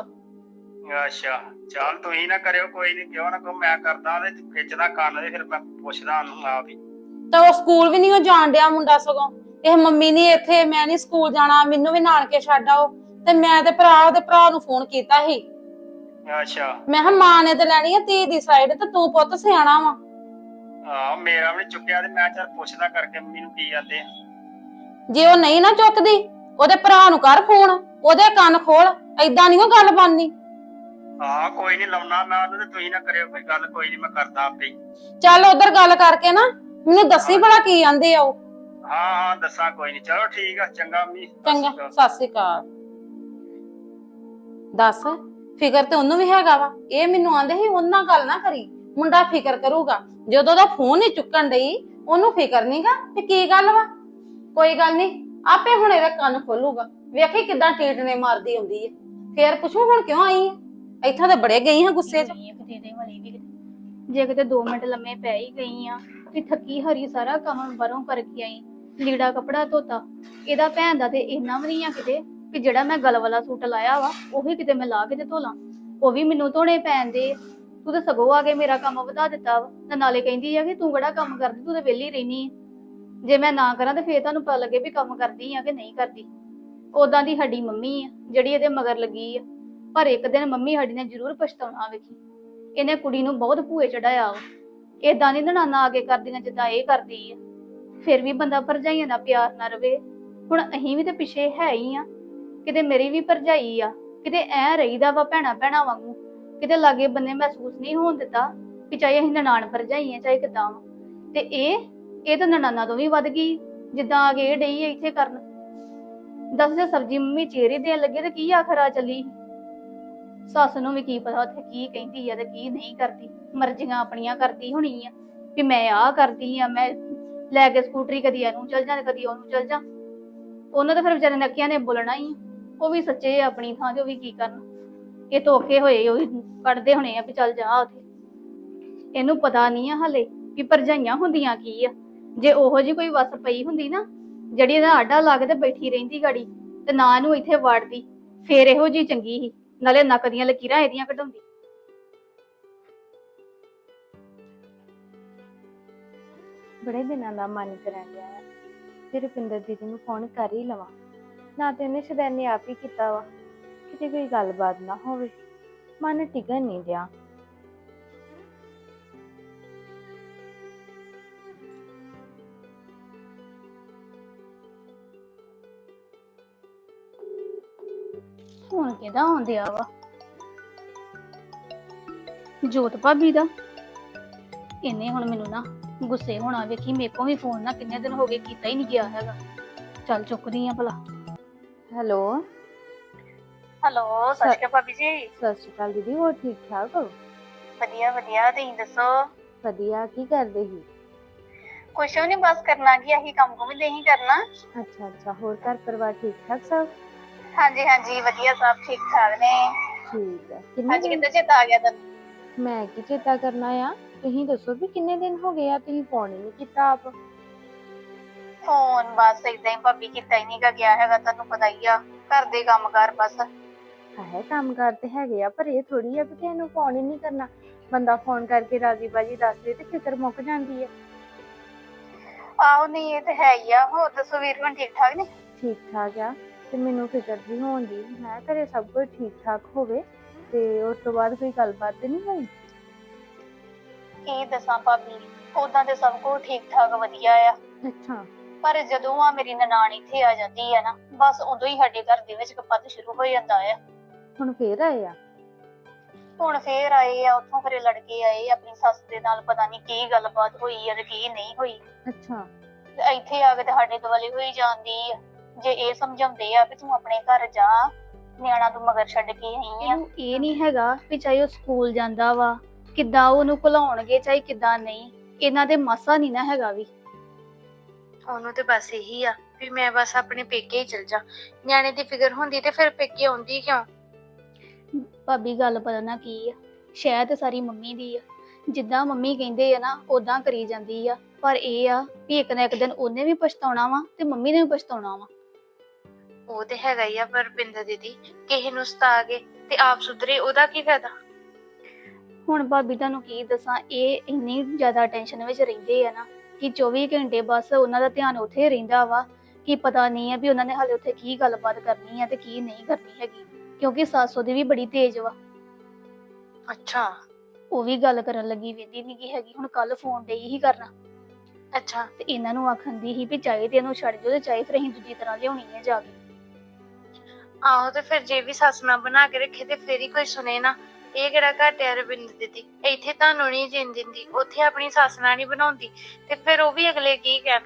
ਅੱਛਾ ਚੱਲ ਤੁਸੀਂ ਨਾ ਕਰਿਓ ਕੋਈ ਨਹੀਂ ਕਿਉਂ ਨਾ ਕੋ ਮੈਂ ਕਰਦਾ ਤੇ ਖਿੱਚਦਾ ਕੰਨ ਦੇ ਫਿਰ ਮੈਂ ਪੁੱਛਦਾ ਉਹਨੂੰ ਆਪ ਹੀ। ਤੇ ਉਹ ਸਕੂਲ ਵੀ ਨਹੀਂ ਉਹ ਜਾਣ ਡਿਆ ਮੁੰਡਾ ਸਗੋਂ। ਇਹ ਮੰਮੀ ਨਹੀਂ ਇੱਥੇ ਮੈਂ ਨਹੀਂ ਸਕੂਲ ਜਾਣਾ ਮੈਨੂੰ ਵੀ ਨਾਨਕੇ ਛੱਡ ਆਓ। ਤੇ ਮੈਂ ਤੇ ਭਰਾ ਉਹਦੇ ਭਰਾ ਨੂੰ ਫੋਨ ਕੀਤਾ ਸੀ। ਅੱਛਾ। ਮੈਂ ਕਿਹਾ ਮਾਂ ਨੇ ਤੇ ਲੈਣੀ ਆ ਧੀ ਦੀ ਸਾਈਡ ਤੇ ਤੂੰ ਪੁੱਤ ਸਿਆਣਾ ਵਾ। ਆ ਮੇਰਾ ਵੀ ਨੀ ਚੁੱਕਿਆ ਤੇ ਮੈਂ ਚੱਲ ਪੁੱਛਦਾ ਕਰਕੇ ਮੰਮੀ ਨੂੰ ਕੀ ਜਾਂਦੇ ਆ। ਜੇ ਉਹ ਨਹੀਂ ਨਾ ਚੁੱਕਦੀ ਉਹਦੇ ਭਰਾ ਨੂੰ ਕਰ ਫੋਨ ਉਹਦੇ ਕੰਨ ਖੋਲ ਐਦਾਂ ਨਹੀਂ ਉਹ ਗੱਲ ਬਣਨੀ। ਹਾਂ ਕੋਈ ਨਹੀਂ ਲਾਉਣਾ ਮੈਂ ਉਹਨੂੰ ਤੇ ਤੁਸੀਂ ਨਾ ਕਰਿਓ ਕੋਈ ਗੱਲ ਕੋਈ ਨਹੀਂ ਮੈਂ ਕਰਦਾ ਆਪੇ ਹੀ। ਚੱਲ ਉਧਰ ਗੱਲ ਕਰਕੇ ਨਾ ਮੈਨੂੰ ਦੱਸੀ ਭਲਾ ਕੀ ਆਂਦੇ ਆ ਉਹ। ਹਾਂ ਹਾਂ ਦੱਸਾਂ ਕੋਈ ਨਹੀਂ ਚਲੋ ਠੀਕ ਆ ਚੰਗਾ ਮੰਮੀ। ਸਤਿ ਸ਼੍ਰੀ ਚੰਗਾ ਅਕਾਲ। ਸਤਿ ਸ੍ਰੀ ਅਕਾਲ। ਦੱਸ ਫਿਕਰ ਤੇ ਉਹਨੂੰ ਵੀ ਹੈਗਾ ਵਾ? ਇਹ ਮੈਨੂੰ ਆਂਦੇ ਸੀ ਉਹਨਾਂ ਗੱਲ ਨਾ ਕਰੀ। ਮੁੰਡਾ ਫਿਕਰ ਕਰੂਗਾ। ਜਦੋਂ ਦਾ ਫੋਨ ਹੀ ਚੁੱਕਣ ਡਈ ਉਹਨੂੰ ਫਿਕਰ ਨਹੀਂਗਾ ਤੇ ਕੀ ਗੱਲ ਵਾ? ਕੋਈ ਗੱਲ ਨਹੀਂ ਆਪੇ ਹੁਣ ਇਹਦਾ ਕੰਨ ਖੋਲੂਗਾ। ਵੇਖੀ ਕਿਦਾਂ ਟੀਟਨੇ ਮਾਰਦੀ ਆਉਂਦੀ ਹੈ ਫੇਰ ਪੁੱਛੂ ਹੁਣ ਕਿਉਂ ਆਈ ਹੈ ਇੱਥਾਂ ਤੇ ਬੜੇ ਗਈ ਹਾਂ ਗੁੱਸੇ 'ਚ। ਗਈ ਆ ਕਿਤੇ ਦੇ ਵਾਲੀ ਵੀ ਕਿਤੇ। ਜੇ ਕਿਤੇ 2 ਮਿੰਟ ਲੰਮੇ ਪੈ ਹੀ ਗਈ ਆ ਤੇ ਥੱਕੀ ਹਰੀ ਸਾਰਾ ਕੰਮ ਬਰੋਂ ਕਰਕੇ ਆਈ। ਲੀੜਾ ਕਪੜਾ ਧੋਤਾ। ਇਹਦਾ ਭੈਣ ਦਾ ਤੇ ਇੰਨਾ ਵੀ ਨਹੀਂ ਆ ਕਿਤੇ ਕਿ ਜਿਹੜਾ ਮੈਂ ਗਲ ਵਾਲਾ ਸੂਟ ਲਾਇਆ ਵਾ, ਉਹੀ ਕਿਤੇ ਮੈਂ ਲਾ ਕੇ ਤੇ ਧੋਲਾਂ ਉਹ ਵੀ ਮੈਨੂੰ ਧੋਣੇ ਪੈਂਦੇ ਆ। ਤੂੰ ਤੇ ਸਗੋਂ ਆ ਕੇ ਮੇਰਾ ਕੰਮ ਵਧਾ ਦਿੱਤਾ ਵਾ। ਤੇ ਨਾਲੇ ਕਹਿੰਦੀ ਆ ਕਿ ਤੂੰ ਕਿਹੜਾ ਕੰਮ ਕਰਦੀ, ਤੂੰ ਤੇ ਵਿਹਲੀ ਰਹਿਨੀ ਜੇ ਮੈਂ ਨਾ ਕਰਾਂ ਤੇ ਫੇਰ ਤੁਹਾਨੂੰ ਪਤਾ ਲੱਗੇ ਵੀ ਕੰਮ ਕਰਦੀ ਆ ਕਿ ਨਹੀਂ ਕਰਦੀ। ਉਦਾਂ ਦੀ ਸਾਡੀ ਮੰਮੀ ਆ, ਜਿਹੜੀ ਇਹਦੇ ਮਗਰ ਲੱਗੀ ਆ। ਪਰ ਇੱਕ ਦਿਨ ਮੰਮੀ ਸਾਡੀ ਨੇ ਜ਼ਰੂਰ ਪਛਤਾਉਣਾ ਵੇਖੀ। ਇਹਨੇ ਕੁੜੀ ਨੂੰ ਬਹੁਤ ਭੂਏ ਚੜਾਇਆ ਵਾ। ਏਦਾਂ ਨਹੀਂ ਨਨਾਨਾ ਆ ਕੇ ਕਰਦੀਆਂ ਜਿੱਦਾਂ ਇਹ ਕਰਦੀ ਆ। ਫਿਰ ਵੀ ਬੰਦਾ ਭਰਜਾਈਆਂ ਦਾ ਪਿਆਰ ਨਾ ਰਵੇ। ਹੁਣ ਅਹੀਂ ਵੀ ਤੇ ਪਿੱਛੇ ਹੈ ਹੀ ਆ। ਕਿਤੇ ਮੇਰੀ ਵੀ ਭਰਜਾਈ ਆ, ਕਿਤੇ ਐ ਰਹੀਦਾ ਵਾ ਭੈਣਾ ਭੈਣਾ ਵਾਂਗੂ। ਕਿਤੇ ਲਾਗੇ ਬੰਨੇ ਮਹਿਸੂਸ ਨਹੀਂ ਹੋਣ ਦਿੱਤਾ ਕਿ ਚਾਹੇ ਅਸੀਂ ਨਨਾਣ ਭਰਜਾਈ ਆ, ਚਾਹੇ ਕਿਦਾਂ ਤੇ ਇਹ ਇਹ ਤਾਂ ਨਨਾਨਾ ਤੋਂ ਵੀ ਵੱਧ ਗਈ, ਜਿੱਦਾਂ ਆ ਕੇ ਇਹ ਡਈ ਆ ਇੱਥੇ ਕਰਨ। ਦੱਸ ਜੇ ਸਬਜੀ ਮੰਮੀ ਚੇਰੀ ਦੇਣ ਲੱਗੇ ਤੇ ਕੀ ਆਖਰਾ ਚੱਲੀ? ਸੱਸ ਨੂੰ ਵੀ ਕੀ ਪਤਾ ਉੱਥੇ ਕੀ ਕਹਿੰਦੀ ਆ ਤੇ ਕੀ ਨਹੀਂ ਕਰਦੀ। ਮਰਜ਼ੀਆਂ ਆਪਣੀਆਂ ਕਰਦੀ ਹੋਣੀ ਆ, ਵੀ ਮੈਂ ਆਹ ਕਰਦੀ ਆ, ਮੈਂ ਲੈ ਕੇ ਸਕੂਟਰੀ ਕਦੀ ਇਹਨੂੰ ਚਲ ਜਾਂ ਤੇ ਕਦੀ ਉਹਨੂੰ ਚਲ ਜਾਂ। ਉਹਨਾਂ ਤਾਂ ਫਿਰ ਵਿਚਾਰੇ ਨੱਕੀਆਂ ਨੇ ਬੋਲਣਾ ਹੀ। ਆ। ਉਹ ਵੀ ਸੱਚੇ ਆ ਆਪਣੀ ਥਾਂ ਤੇ, ਉਹ ਵੀ ਕੀ ਕਰਨ। ਇਹ ਧੋਖੇ ਹੋਏ, ਉਹ ਵੀ ਕੱਢਦੇ ਹੋਣੇ ਆ ਵੀ ਚੱਲ ਜਾ ਉੱਥੇ। ਇਹਨੂੰ ਪਤਾ ਨਹੀਂ ਆ ਹਲੇ ਵੀ ਭਰਜਾਈਆਂ ਹੁੰਦੀਆਂ ਕੀ ਆ। ਜੇ ਉਹੋ ਜੀ ਕੋਈ ਵਸ ਪਈ ਹੁੰਦੀ ਨਾ, ਜਿਹੜੀ ਇਹਦਾ ਆਡਾ ਲਾ ਕੇ ਤੇ ਬੈਠੀ ਰਹਿੰਦੀ ਗਾੜੀ, ਤੇ ਨਾ ਇਹਨੂੰ ਇੱਥੇ ਵਾੜਦੀ, ਫੇਰ ਇਹੋ ਜੀ ਚੰਗੀ ਸੀ। ਨਾਲੇ ਨੱਕ ਦੀਆਂ ਲਕੀਰਾਂ ਇਹਦੀਆਂ ਕਢਾਉਂਦੀ। ਬੜੇ ਦਿਨਾਂ ਦਾ ਮਨ ਕਰਨ ਗਿਆ ਹੈ। ਤੇ ਰੁਪਿੰਦਰ ਦੀਦੀ ਨੂੰ ਫੋਨ ਕਰ ਹੀ ਲਵਾਂ। ਨਾ ਤੇ ਉਹਨੇ ਸ਼ਦੈਨੇ ਆਪ ਹੀ ਕੀਤਾ ਵਾ। ਕਿਤੇ ਕੋਈ ਗੱਲਬਾਤ ਨਾ ਹੋਵੇ। ਮਨ ਟਿਕਣ ਨਹੀਂ ਡਿਆ। ਹੁਣ ਕਿਹਦਾ ਆਉਂਦਿਆ ਵਾ? ਜੋਤ ਭਾਬੀ ਦਾ? ਇਹਨੇ ਹੁਣ ਮੈਨੂੰ ਨਾ ਗੁੱਸੇ ਹੋਣਾ ਵੇਖੀ ਮੇਰੇ ਕੋਲ ਵੀ ਫੋਨ ਨਾ ਕਿੰਨੇ ਦਿਨ ਹੋ ਗਏ ਕੀਤਾ ਹੀ ਨਹੀਂ ਗਿਆ ਹੈਗਾ। ਚੱਲ ਚੁੱਕਦੀ ਆ ਭਲਾ। ਹੈਲੋ। ਹੈਲੋ ਸਤਿ ਸ਼੍ਰੀ ਅਕਾਲ ਭਾਬੀ ਜੀ। ਸਤਿ ਸ਼੍ਰੀ ਅਕਾਲ ਦੀਦੀ ਹੋਰ ਠੀਕ ਠਾਕ ਹੋ? ਵਧੀਆ ਵਧੀਆ ਤੁਸੀਂ ਦੱਸੋ? ਵਧੀਆ ਕੀ ਕਰਦੇ ਸੀ? ਕੁਛ ਵੀ ਨਹੀਂ ਬਸ ਕਰਨਾ ਕੀ ਆਹੀ ਕੰਮ ਕੁਮ ਨਹੀਂ ਕਰਨਾ। ਅੱਛਾ ਅੱਛਾ ਹੋਰ ਘਰ ਪਰਿਵਾਰ ਠੀਕ ਠਾਕ ਸਭ? ਹਾਂਜੀ ਹਾਂਜੀ ਵਧੀਆ ਸਭ ਠੀਕ ਠਾਕ ਨੇ। ਠੀਕ ਹੈ ਕਿੰਨੇ ਅੱਜ ਦਿਨ ਕਿੱਦਾਂ ਚੇਤਾ ਆ ਗਿਆ ਤੈਨੂੰ? ਮੈਂ ਕੀ ਚੇਤਾ ਕਰਨਾ ਆ? ਤੁਸੀਂ ਦੱਸੋ ਵੀ ਕਿੰਨੇ ਦਿਨ ਹੋ ਗਏ ਆ ਤੁਸੀਂ ਫੋਨ ਹੀ ਨਹੀਂ ਕੀਤਾ ਆਪ? ਫੋਨ ਬਸ ਇਦਾਂ ਹੀ ਭਾਬੀ ਕੀਤਾ ਹੀ ਨਹੀਂ ਗਾ ਗਿਆ ਹੈਗਾ ਤੁਹਾਨੂੰ ਪਤਾ ਹੀ ਆ ਘਰ ਦੇ ਕੰਮ ਕਾਰ ਬਸ। ਹੈ ਕੰਮ ਤੇ ਹੈਗੇ ਆ ਪਰ ਇਹ ਥੋੜੀ ਆ ਵੀ ਕਿਸੇ ਨੂੰ ਫੋਨ ਹੀ ਨਹੀਂ ਕਰਨਾ। ਬੰਦਾ ਫੋਨ ਕਰਕੇ ਰਾਜੀ ਬਾਜੀ ਦੱਸ ਦੇ ਤੇ ਫਿਕਰ ਮੁੱਕ ਜਾਂਦੀ ਹੈ ਆਹੋ ਨਹੀਂ ਇਹ ਤੇ ਹੈ ਹੀ ਆ। ਹੋਰ ਦੱਸੋ ਵੀਰ ਹੁਣ ਠੀਕ ਠਾਕ ਨੇ? ਠੀਕ ਠਾਕ ਆ ਤੇ ਮੈਨੂੰ ਫਿਕਰ ਵੀ ਹੋਣ ਦੀ ਮੈਂ ਘਰੇ ਸਭ ਕੁਝ ਠੀਕ ਠਾਕ ਹੋਵੇ ਤੇ ਉਸ ਤੋਂ ਬਾਅਦ ਕੋਈ ਗੱਲਬਾਤ ਤੇ ਨਹੀਂ ਹੋਈ? ਕੀ ਦੱਸਾਂ ਭਾਬੀ? ਉਦਾਂ ਤੇ ਸਭ ਕੁਝ ਠੀਕ ਠਾਕ ਵਧੀਆ ਆ। ਅੱਛਾ। ਪਰ ਜਦੋਂ ਆ ਮੇਰੀ ਨਨਾਣ ਇੱਥੇ ਆ ਜਾਂਦੀ ਆ ਨਾ ਬਸ ਉਦੋਂ ਹੀ ਸਾਡੇ ਘਰ ਦੇ ਵਿੱਚ ਕਪੱਤ ਸ਼ੁਰੂ ਹੋ ਜਾਂਦਾ ਆ। ਹੁਣ ਫੇਰ ਆਏ ਆ? ਹੁਣ ਫੇਰ ਆਏ ਆ ਉੱਥੋਂ ਘਰੇ ਲੜਕੇ ਆਏ ਆਪਣੀ ਸੱਸ ਦੇ ਨਾਲ ਪਤਾ ਨਹੀਂ ਕੀ ਗੱਲਬਾਤ ਹੋਈ ਆ ਤੇ ਕੀ ਨਹੀਂ ਹੋਈ। ਅੱਛਾ। ਤੇ ਇੱਥੇ ਆ ਕੇ ਤੇ ਸਾਡੇ ਦੁਆਲੇ ਹੋਈ ਜਾਂਦੀ ਆ। ਜੇ ਇਹ ਸਮਝਾਉਂਦੇ ਆ ਵੀ ਤੂੰ ਆਪਣੇ ਘਰ ਜਾ ਨਿਆਣਾ ਤੂੰ ਮਗਰ ਛੱਡ ਕੇ ਆਈ ਆ। ਇਹਨੂੰ ਇਹ ਨਹੀਂ ਹੈਗਾ ਵੀ ਚਾਹੇ ਉਹ ਸਕੂਲ ਜਾਂਦਾ ਵਾ ਕਿੱਦਾਂ ਉਹ ਉਹਨੂੰ ਭੁਲਾਉਣਗੇ ਚਾਹੇ ਕਿੱਦਾਂ ਨਹੀਂ ਇਹਨਾਂ ਦੇ ਮਾਸਾ ਨਹੀਂ ਨਾ ਹੈਗਾ ਵੀ। ਉਹਨੂੰ ਤੇ ਬਸ ਇਹੀ ਆ ਵੀ ਮੈਂ ਬਸ ਆਪਣੇ ਪੇਕੇ ਹੀ ਚਲ ਜਾ। ਨਿਆਣੇ ਦੀ ਫਿਕਰ ਹੁੰਦੀ ਤੇ ਫਿਰ ਪੇਕੇ ਆਉਂਦੀ ਕਿਉਂ? ਭਾਬੀ ਗੱਲ ਪਤਾ ਨਾ ਕੀ ਆ? ਸ਼ਾਇਦ ਸਾਰੀ ਮੰਮੀ ਦੀ ਆ। ਜਿੱਦਾਂ ਮੰਮੀ ਕਹਿੰਦੇ ਆ ਨਾ ਉਦਾਂ ਕਰੀ ਜਾਂਦੀ ਆ। ਪਰ ਇਹ ਆ ਵੀ ਇੱਕ ਨਾ ਇੱਕ ਦਿਨ ਉਹਨੇ ਵੀ ਪਛਤਾਉਣਾ ਵਾ ਤੇ ਮੰਮੀ ਨੇ ਵੀ ਪਛਤਾਉਣਾ ਵਾ। ਉਹ ਤੇ ਹੈਗਾ ਹੀ ਆ ਪਰ ਪਿੰਦਰ ਦੀਦੀ ਕਿਸੇ ਨੂੰ ਸਤਾ ਕੇ ਤੇ ਆਪ ਸੁਧਰੇ ਉਹਦਾ ਕੀ ਫਾਇਦਾ? ਹੁਣ ਭਾਬੀ ਤੁਹਾਨੂੰ ਕੀ ਦੱਸਾਂ ਇਹ ਇੰਨੀ ਜ਼ਿਆਦਾ ਟੈਨਸ਼ਨ ਵਿੱਚ ਰਹਿੰਦੇ ਆ ਨਾ ਕਿ 24 ਘੰਟੇ ਬਸ ਉਹਨਾਂ ਦਾ ਧਿਆਨ ਉੱਥੇ ਰਹਿੰਦਾ ਵਾ ਕਿ ਪਤਾ ਨਹੀਂ ਆ ਵੀ ਉਹਨਾਂ ਨੇ ਹਾਲੇ ਉੱਥੇ ਕੀ ਗੱਲਬਾਤ ਕਰਨੀ ਆ ਤੇ ਕੀ ਨਹੀਂ ਕਰਨੀ ਹੈਗੀ ਕਿਉਂਕਿ ਸੱਸ ਉਹਦੀ ਵੀ ਬੜੀ ਤੇਜ਼ ਵਾ। ਅੱਛਾ। ਉਹ ਵੀ ਗੱਲ ਕਰਨ ਲੱਗੀ ਵੇਂਦੀ ਨਹੀਂ ਕੀ ਹੈਗੀ ਹੁਣ ਕੱਲ ਫੋਨ ਤੇ ਹੀ ਕਰਨਾ। ਅੱਛਾ। ਤੇ ਇਹਨਾਂ ਨੂੰ ਆਖਣ ਦੀ ਸੀ ਵੀ ਚਾਹੇ ਤੇ ਇਹਨੂੰ ਛੱਡ ਦਿਓ ਤੇ ਚਾਹੇ ਫਿਰ ਅਸੀਂ ਦੂਜੀ ਤਰ੍ਹਾਂ ਲਿਆਉਣੀ ਹੈ ਜਾ ਕੇ। ਆਹੋ ਤੇ ਫਿਰ ਜੇ ਵੀ ਸੱਸ ਨਾ ਬਣਾ ਕੇ ਰੱਖੇ ਤੇ ਫੇਰ ਹੀ ਕੋਈ ਸੁਣੇ ਨਾ। ਇਹ ਕਿਹੜਾ ਘੱਟ ਹੈ ਰਵਿੰਦਰ ਦੀਦੀ ਇੱਥੇ ਤੁਹਾਨੂੰ ਨਹੀਂ ਜੀਣ ਦਿੰਦੀ ਉੱਥੇ ਆਪਣੀ ਸੱਸ ਨਾਲ ਨਹੀਂ ਬਣਾਉਂਦੀ ਤੇ ਫਿਰ ਉਹ ਵੀ ਅਗਲੇ ਕੀ ਕਹਿਣ?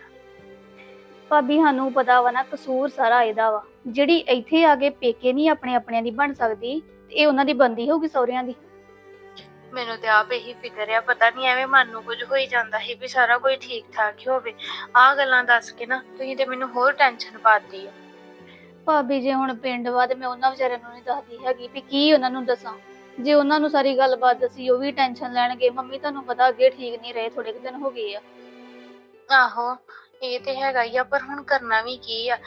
ਭਾਬੀ ਸਾਨੂੰ ਪਤਾ ਵਾ ਨਾ ਕਸੂਰ ਸਾਰਾ ਇਹਦਾ ਵਾ। ਜਿਹੜੀ ਇੱਥੇ ਆ ਕੇ ਪੇਕੇ ਨਹੀਂ ਆਪਣੇ ਆਪਣਿਆਂ ਦੀ ਬਣ ਸਕਦੀ ਤੇ ਇਹ ਉਹਨਾਂ ਦੀ ਬੰਦੀ ਹੋਊਗੀ ਸਹੁਰਿਆਂ ਦੀ। ਮੈਨੂੰ ਤੇ ਆਪ ਇਹੀ ਫਿਕਰ ਆ ਪਤਾ ਨਹੀਂ ਐਵੇਂ ਮਨ ਨੂੰ ਕੁਝ ਹੋਈ ਜਾਂਦਾ ਸੀ ਵੀ ਸਾਰਾ ਕੁਝ ਠੀਕ ਠਾਕ ਹੀ ਹੋਵੇ। ਆਹ ਗੱਲਾਂ ਦੱਸ ਕੇ ਨਾ ਤੁਸੀਂ ਤੇ ਮੈਨੂੰ ਹੋਰ ਟੈਨਸ਼ਨ ਪਾਤੀ ਆ। ਭਾਬੀ ਜੇ ਹੁਣ ਪਿੰਡ ਵਾ ਤੇ ਮੈਂ ਉਹਨਾਂ ਵਿਚਾਰਿਆਂ ਨੂੰ ਨਹੀਂ ਦੱਸਦੀ ਹੈਗੀ ਵੀ ਕੀ ਉਹਨਾਂ ਨੂੰ ਦੱਸਾਂ। ਜੇ ਉਹਨਾਂ ਨੂੰ ਸਾਰੀ ਗੱਲਬਾਤ ਦੱਸੀ ਉਹ ਵੀ ਟੈਨਸ਼ਨ ਲੈਣਗੇ। ਮੰਮੀ ਤੁਹਾਨੂੰ ਪਤਾ ਅੱਗੇ ਠੀਕ ਨਹੀਂ ਰਹੇ ਥੋੜੇ ਕੁ ਦਿਨ ਹੋ ਗਏ ਆ। ਆਹੋ ਇਹ ਤੇ ਹੈਗਾ ਹੀ ਆ ਪਰ ਹੁਣ ਕਰਨਾ ਵੀ ਕੀ ਆ?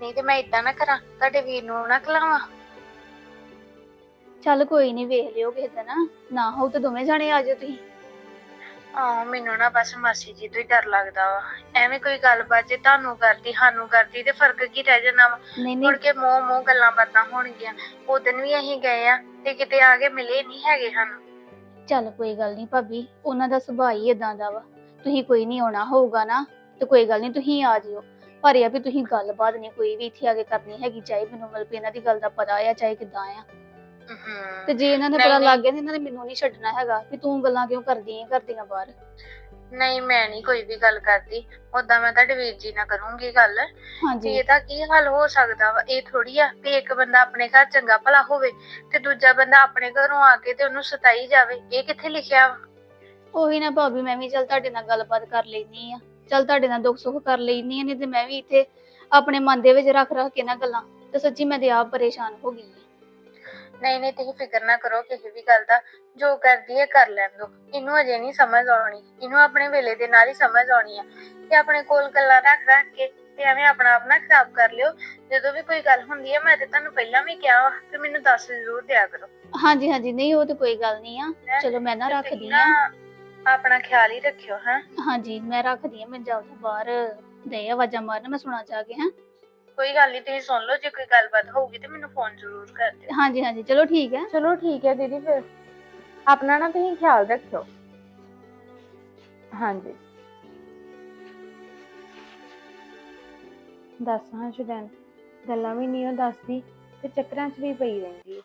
ਨਹੀਂ ਤੇ ਮੈਂ ਇਦਾਂ ਨਾ ਕਰਾਂ ਤੁਹਾਡੇ ਵੀਰ ਨੂੰ ਨਾ ਖਲਾਵਾਂ ਚੱਲ ਕੋਈ ਨਹੀਂ ਵੇਖ ਲਿਓ ਕਿਸੇ ਦਿਨ ਨਾ ਹੋ ਤੇ ਦੋਵੇਂ ਜਾਣੇ ਆ ਜਾਓ ਤੁਸੀਂ। ਆਹ ਮੈਨੂੰ ਨਾ ਬਸ ਮਾਸੀ ਜੀ ਤੋਂ ਹੀ ਡਰ ਲੱਗਦਾ ਵਾ। ਐਵੇਂ ਕੋਈ ਗੱਲਬਾਤ ਜੇ ਤੁਹਾਨੂੰ ਕਰਦੀ ਸਾਨੂੰ ਕਰਦੀ ਤੇ ਫ਼ਰਕ ਕੀ ਰਹਿ ਜਾਣਾ ਵਾ? ਨਹੀਂ ਮੁੜ ਨਹੀਂ ਕੇ ਮੋਹ ਮੋਹ ਗੱਲਾਂ ਬਾਤਾਂ ਹੋਣਗੀਆਂ। ਉਦੋਂ ਵੀ ਅਸੀਂ ਗਏ ਆ। ਤੇ ਕਿਤੇ ਆ ਕੇ ਮਿਲੇ ਨਹੀਂ ਹੈਗੇ ਸਾਨੂੰ ਚੱਲ ਕੋਈ ਗੱਲ ਨਹੀਂ ਭਾਬੀ ਉਹਨਾਂ ਦਾ ਸੁਭਾਅ ਹੀ ਇਦਾਂ ਦਾ ਵਾ। ਤੁਸੀਂ ਕੋਈ ਨਹੀਂ ਆਉਣਾ ਹੋਊਗਾ ਨਾ ਤੇ ਕੋਈ ਗੱਲ ਨਹੀਂ ਤੁਸੀਂ ਆ ਜਿਓ। ਪਰ ਇਹ ਆ ਵੀ ਤੁਸੀਂ ਗੱਲਬਾਤ ਨਹੀਂ ਕੋਈ ਵੀ ਇੱਥੇ ਆ ਕੇ ਕਰਨੀ ਹੈਗੀ ਚਾਹੇ ਮੈਨੂੰ ਮਤਲਬ ਵੀ ਇਹਨਾਂ ਦੀ ਗੱਲ ਦਾ ਪਤਾ ਆ ਚਾਹੇ ਕਿਦਾਂ ਆ। ਤੇ ਜੇ ਇਹਨਾਂ ਨੇ ਨਹੀਂ, ਪਤਾ। ਲੱਗ ਗਿਆ ਤੇ ਇਹਨਾਂ ਨੇ ਮੈਨੂੰ ਨਹੀਂ ਛੱਡਣਾ ਹੈਗਾ ਵੀ ਤੂੰ ਗੱਲਾਂ ਕਿਉਂ ਕਰਦੀ ਆਂ ਕਰਦੀਆਂ ਬਾਹਰ? ਨਹੀਂ ਮੈਂ ਨਹੀਂ ਕੋਈ ਵੀ ਗੱਲ ਕਰਦੀ। ਉਦਾਂ ਮੈਂ ਤੁਹਾਡੇ ਵੀਰ ਜੀ ਨਾਲ ਕਰੂੰਗੀ ਗੱਲ। ਹਾਂਜੀ। ਇਹਦਾ ਕੀ ਹੱਲ ਹੋ ਸਕਦਾ ਵਾ? ਇਹ ਥੋੜੀ ਆ ਵੀ ਇੱਕ ਬੰਦਾ ਆਪਣੇ ਘਰ ਚੰਗਾ ਭਲਾ ਹੋਵੇ ਤੇ ਦੂਜਾ ਬੰਦਾ ਆਪਣੇ ਘਰੋਂ ਆ ਕੇ ਤੇ ਉਹਨੂੰ ਸਤਾਈ ਜਾਵੇ। ਇਹ ਕਿੱਥੇ ਲਿਖਿਆ ਵਾ? ਉਹੀ ਨਾ ਭਾਬੀ ਮੈਂ ਵੀ ਚੱਲ ਤੁਹਾਡੇ ਨਾਲ ਗੱਲਬਾਤ ਕਰ ਲੈਣੀ ਆ। ਚੱਲ ਤੁਹਾਡੇ ਨਾਲ ਦੁੱਖ ਸੁੱਖ ਕਰ ਲੈਣੀ ਆ ਨਹੀਂ ਤੇ ਮੈਂ ਵੀ ਇੱਥੇ ਆਪਣੇ ਮਨ ਦੇ ਵਿੱਚ ਰੱਖ ਰੱਖ ਕੇ ਨਾ ਗੱਲਾਂ ਤੇ ਸੱਚੀ ਮੈਂ ਤੇ ਆਪ ਪਰੇਸ਼ਾਨ ਹੋ ਗਈ ਆਂ। ਨਹੀਂ ਨਹੀਂ ਤੁਸੀਂ ਫਿਕਰ ਨਾ ਕਰੋ ਕਿਸੇ ਵੀ ਗੱਲ ਦਾ। ਜੋ ਕਰਦੀ ਹੈ ਕਰ ਲੈਣ ਦੋ ਇਹਨੂੰ ਅਜੇ ਨਹੀਂ ਸਮਝ ਆਉਣੀ। ਇਹਨੂੰ ਆਪਣੇ ਵੇਲੇ ਦੇ ਨਾਲ ਹੀ ਸਮਝ ਆਉਣੀ ਆ ਤੇ ਆਪਣੇ ਕੋਲ ਗੱਲਾਂ ਰੱਖ ਰੱਖ ਕੇ ਤੇ ਐਵੇਂ ਆਪਣਾ ਆਪਣਾ ਖਰਾਬ ਕਰ ਲਿਓ। ਜਦੋਂ ਵੀ ਕੋਈ ਗੱਲ ਹੁੰਦੀ ਹੈ ਮੈਂ ਤੇ ਤੁਹਾਨੂੰ ਪਹਿਲਾਂ ਵੀ ਕਿਹਾ ਵਾ ਕਿ ਮੈਨੂੰ ਦੱਸ ਜ਼ਰੂਰ ਦਿਆ ਕਰੋ। ਹਾਂਜੀ ਹਾਂਜੀ। ਨਹੀਂ ਉਹ ਤੇ ਕੋਈ ਗੱਲ ਨਹੀਂ ਆ? ਚਲੋ ਮੈਂ ਨਾ ਰੱਖਦੀ ਆ ਨਾ ਆਪਣਾ ਖਿਆਲ ਹੀ ਰੱਖਿਓ ਹਾਂ? ਹਾਂਜੀ ਮੈਂ ਰੱਖਦੀ ਆ ਮੈਂ ਜਾਉਂ ਬਾਹਰ ਦੇ ਆਵਾਜ਼ਾਂ ਮਾਰਨ। ਮੈਂ ਸੁਣਾ ਜਾ ਕੇ ਹਾਂ? ਕੋਈ ਗੱਲ ਨਹੀਂ ਤੁਸੀਂ ਸੁਣ ਲਓ ਜੇ ਕੋਈ ਗੱਲਬਾਤ ਹੋਊਗੀ ਤੇ ਮੈਨੂੰ ਫੋਨ ਜ਼ਰੂਰ ਕਰ ਦਿਓ ਹਾਂਜੀ ਹਾਂਜੀ ਚਲੋ ਠੀਕ ਹੈ। ਚਲੋ ਠੀਕ ਹੈ ਦੀਦੀ ਫਿਰ। ਆਪਣਾ ਨਾ ਤੁਸੀਂ ਖਿਆਲ ਰੱਖਿਓ। ਹਾਂਜੀ। ਦੱਸ ਹਾਂ ਸ਼ੁਦੈਨ ਗੱਲਾਂ ਵੀ ਨਹੀਂ ਉਹ ਦੱਸਦੀ ਤੇ ਚੱਕਰਾਂ 'ਚ ਵੀ ਪਈ ਰਹਿੰਦੀ ਹੈ।